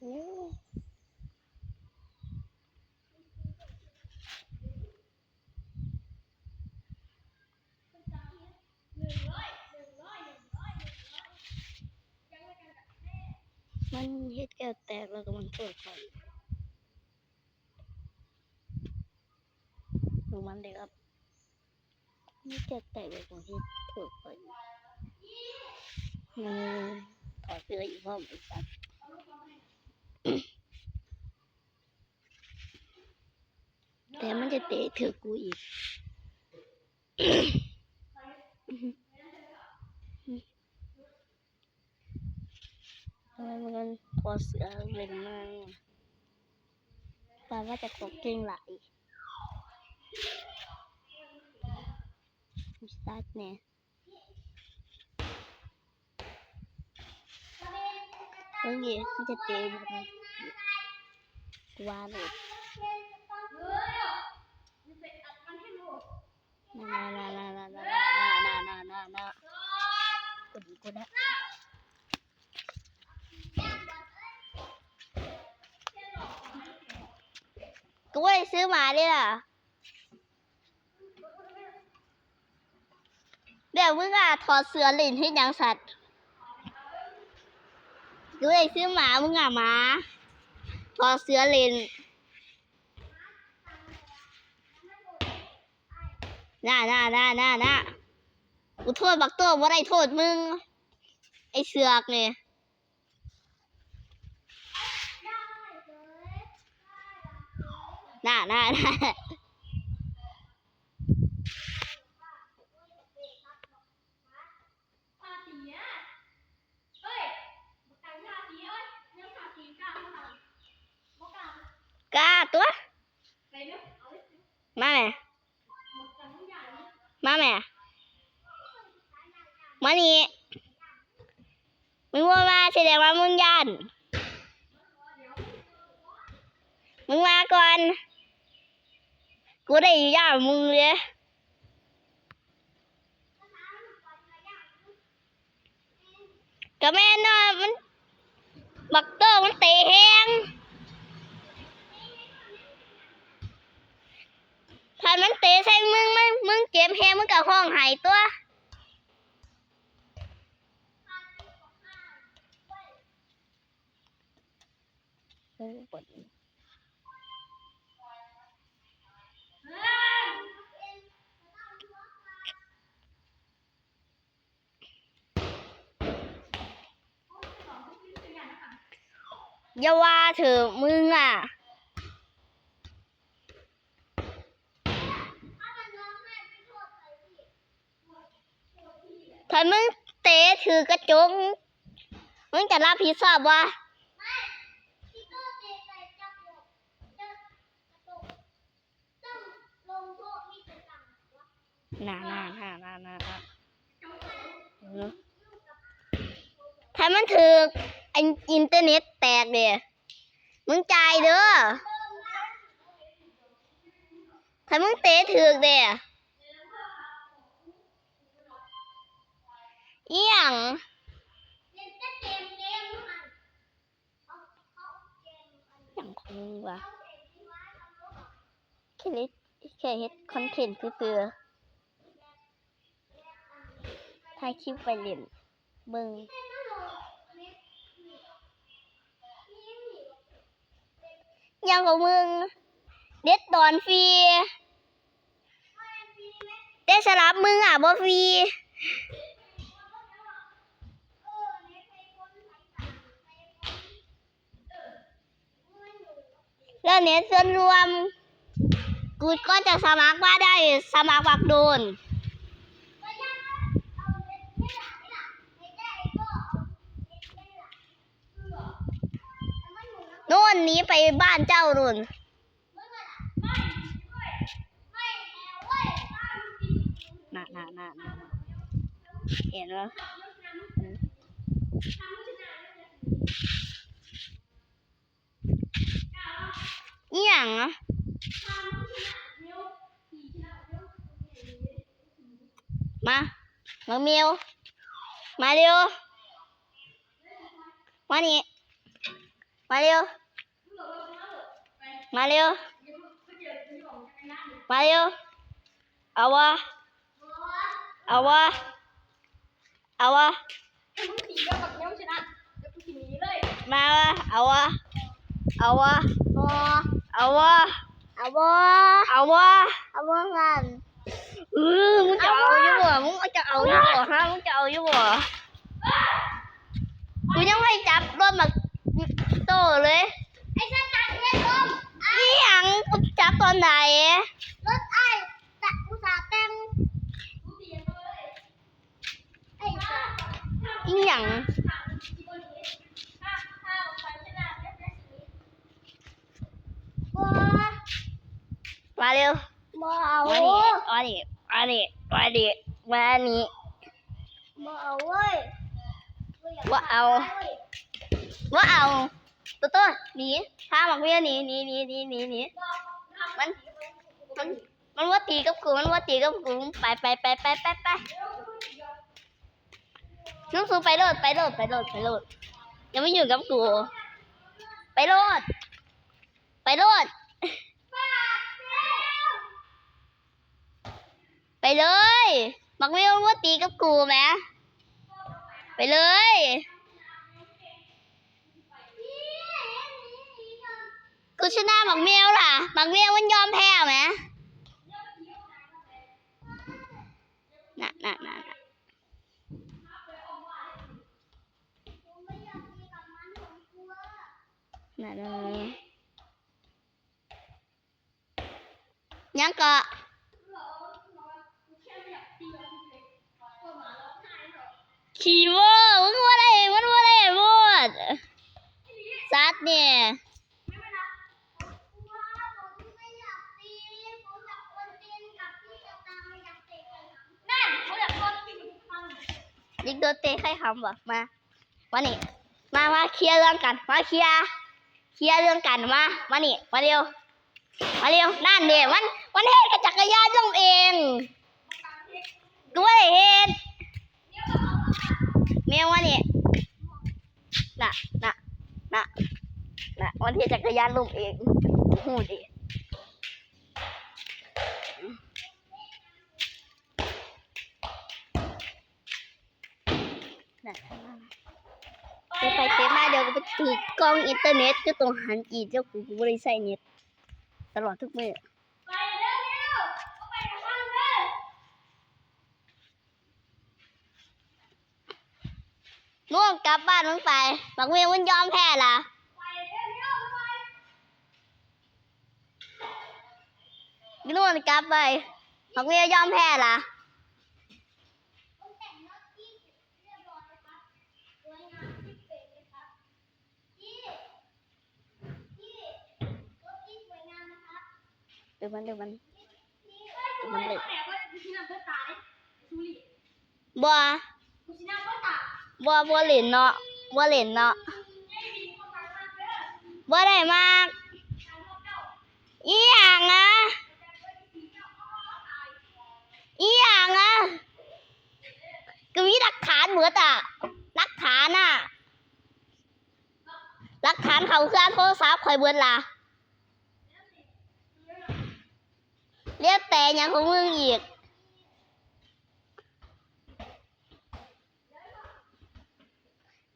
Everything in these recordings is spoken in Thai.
มันเฮ็ดแก้วแตกแล้วก็มันเปิดไฟดูมันเลยครับนี่แก้วแตกเลยของที่เปิดไฟมันถอดเสื้ออีกพ่อมไอ้สัส แต่มันจะเตะถือกูอีก ทำไมมันพอเสือเล่นมากปาว่าจะกดเก่งหลายสตาร์ทเนี่ยเฮ้ยมันจะเตะมันกูว่าเลย น่าน่าน่าน่าน่าน่าน่าน่าน่าน่ากดกูนะกูไม่ได้ซื้อมาดิล่ะเดี๋ยวมึงอะถอดเสื้อหลินให้ยังสัตว์กูไม่ได้ซื้อหมามึงอะหมาถอดเสื้อหลิน น่าน่าน่าน่าน่ากูโทษบักตัวว่าได้โทษมึง ไอเสือกเนี่ยน่าน่าน่าก้าตัวมาไหน มาแม่ มานี่มึงว่ามาแสดงว่ามึงยันมึงมาก่อน กูได้ย่ามึงเลยก็แม่นว่ามัน บักเตอร์มันเตะแหง ถ้ามันเตะใส่มึงมึงมึงเจ็บแหงมึงกับห้องหายตัวเออปวดอย่าว่าเถอะมึงอะ ถ้ามึงเตะถือกระจกมึงจะรับผิดชอบวะน่าน่าน่าน่าน่าถ้ามันถืออินเทอร์เน็ตแตกเด้มึงจ่ายเด้อถ้ามึงเตะถือเด้ เอี่ยงอย่างคงวะแค่เล็ดแค่เฮ็ดคอนเทนต์เพื่อถ่ายคลิปไปเล่นเบิ่งยังของมึง เด็ดตอนฟรีได้สลับมึงอะบ่ฟรี แล้วเน็ตส่วนรวม กูก็จะสมัครว่าได้สมัครบักโดนโน่นนี้ไปบ้านเจ้านุ่นน่ะน่ะน่ะน่ะเห็นไหม อีหยังอะมามาเมียวมาเร็วมานี่มาเร็วมาเร็วมาเร็วเอาวะเอาวะเอาวะมึงตีก็แบบนี้ชนะเดี๋ยวกูทีนี้เลยมาวะเอาวะเอาวะบอ เอาวะเอาบอเอาวะเอาบอกันเออมึงจะเอาอยู่บ่มึงจะเอาอยู่บ่ฮะมึงจะเอาอยู่บ่กูยังไม่จับรถมาโตเลยไอ้สัตว์ตัดเล่นลมอีหยังกูจับตอนไหนรถไอ้แต่อุตส่าห์แต่งไอ้สัตว์อีหยัง บอ มาเร็วบอเอามาดิมาดิมาดิมาดิมานี่บอเอาเว้ยว่าเอาว่าเอาตัวต้นหนีพาหมักเมียหนีหนีหนีหนีหนีหนีมันมันมันว่าตีกับกูมันว่าตีกับกูไปไปไปไปไปไปน้องสูไปโลดไปโลดไปโลดไปโลดอยังไม่อยู่กับกูไปโลดไปโลด ไป เลยมักเมียมันว่าตีกับกูไหมไปเลย กูชนะหมักเมียวล่ะหมักเมียวมันยอมแพ้ไหมน่ะน่ะน่ะน่ะน่ะน่ะยังก็ขี่โม่มึงว่าอะไรมันว่าอะไรพูดซัด เนี่ย ยิงโดนเตะใครคำวะมา มานี่ มามาเคลียร์เรื่องกัน มาเคลียร์ เคลียร์เรื่องกันมา มานี่ มาเร็ว มาเร็ว นั่นเดียมัน มันเห็นลงเองกูไม่ได้เห็นเมียมานี่น่ะน่ะน่ะ น่จักรยานลงเองหูดิน่ะเดี๋ยวไปเต็มาเดี๋ยวก็ไปถือกล้องอินเทอร์เน็ตก็ตรงหันอีเจ้ากูกูไม่ได้ใส่เน็ตตลอดทุกเมื้อน่วงกลับบ้านมึงไปบักเมียมันยอมแพ้ละ น่วงกลับไปบักเมียยอมแพ้ละเดี๋ยวมันเดี๋ยวมันมันเลยบัวบัวบัวเหรนเนาะบัวเหรนเนาะบัวได้มากอีหยังอะ อีหยังอะก็มีหลักฐานเหมือนอะหลักฐานอะหลักฐานเขาเครื่องโทรศัพท์คอยเบิดล่ะเรียกแต่ยังของมึงอีก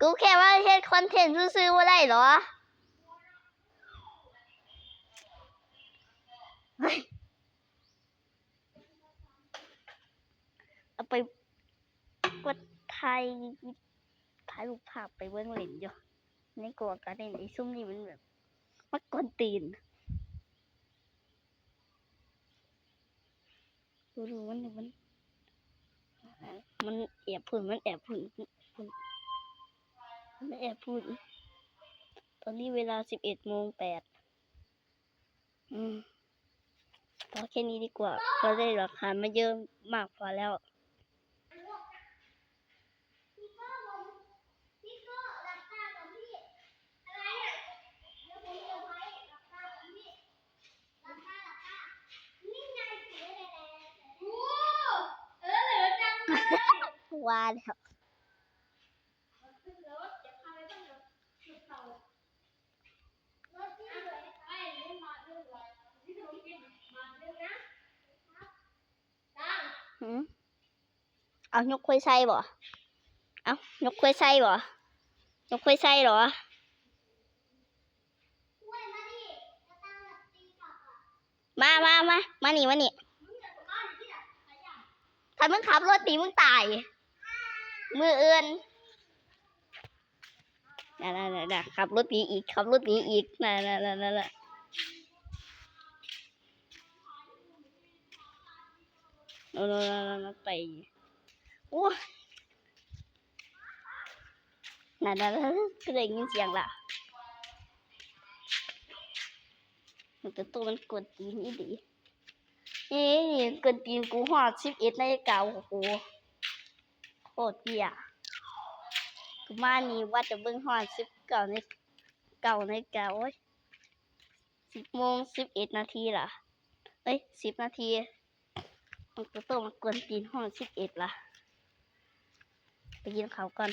กูแค่ว่าเฮ็ดคอนเทนต์ซื่อๆว่าได้หรอเฮ้ยเอา ไปกดถ่ายถ่ายรูปภาพไปเบื้องหลังอยู่ในกลัวกันไอ้ซุ่มนี่มันแบบมักกวนตีนดูดูมันมัน มันแอบพูดมันแอบพูดมันแอบพูดตอนนี้เวลาสิบเอ็ดโมงแปดอืมพอแค่นี้ดีกว่าเราได้หลักฐานมาเยอะมากพอแล้ว ว่าแล้วเอายกคุยไส้บ่ เอายกคุยไส้บ่ยกคุยไส้หรอมามามามาหนีมาหนีถ้ามึงขับรถตีมึงตาย มือเอื้อนน่ะน่ะน่ะน่ะขับรถหนีอีกขับรถหนีอีกน่ะน่ะน่ะน่ะน่ะโน่นโน่นโน่นโน่นไปโอ้ยน่ะน่ะน่ะก็ได้ยินเสียงละมันจะตัวมันกดตีนอีดีนี่นี่กดตีนกูหอดสิบเอ็ดนาฬิกาโอ้โห โคตรเหี้ยกูมานี่ว่าจะเบิ่งหอนสิบเก่าในเก่าในเก่าโอ้ยสิบโมงสิบเอ็ดนาทีล่ะเอ้ยสิบนาทีมันก็ต้องมากวนตีนห้องสิบเอ็ดล่ะ ไปยินเขาก่อน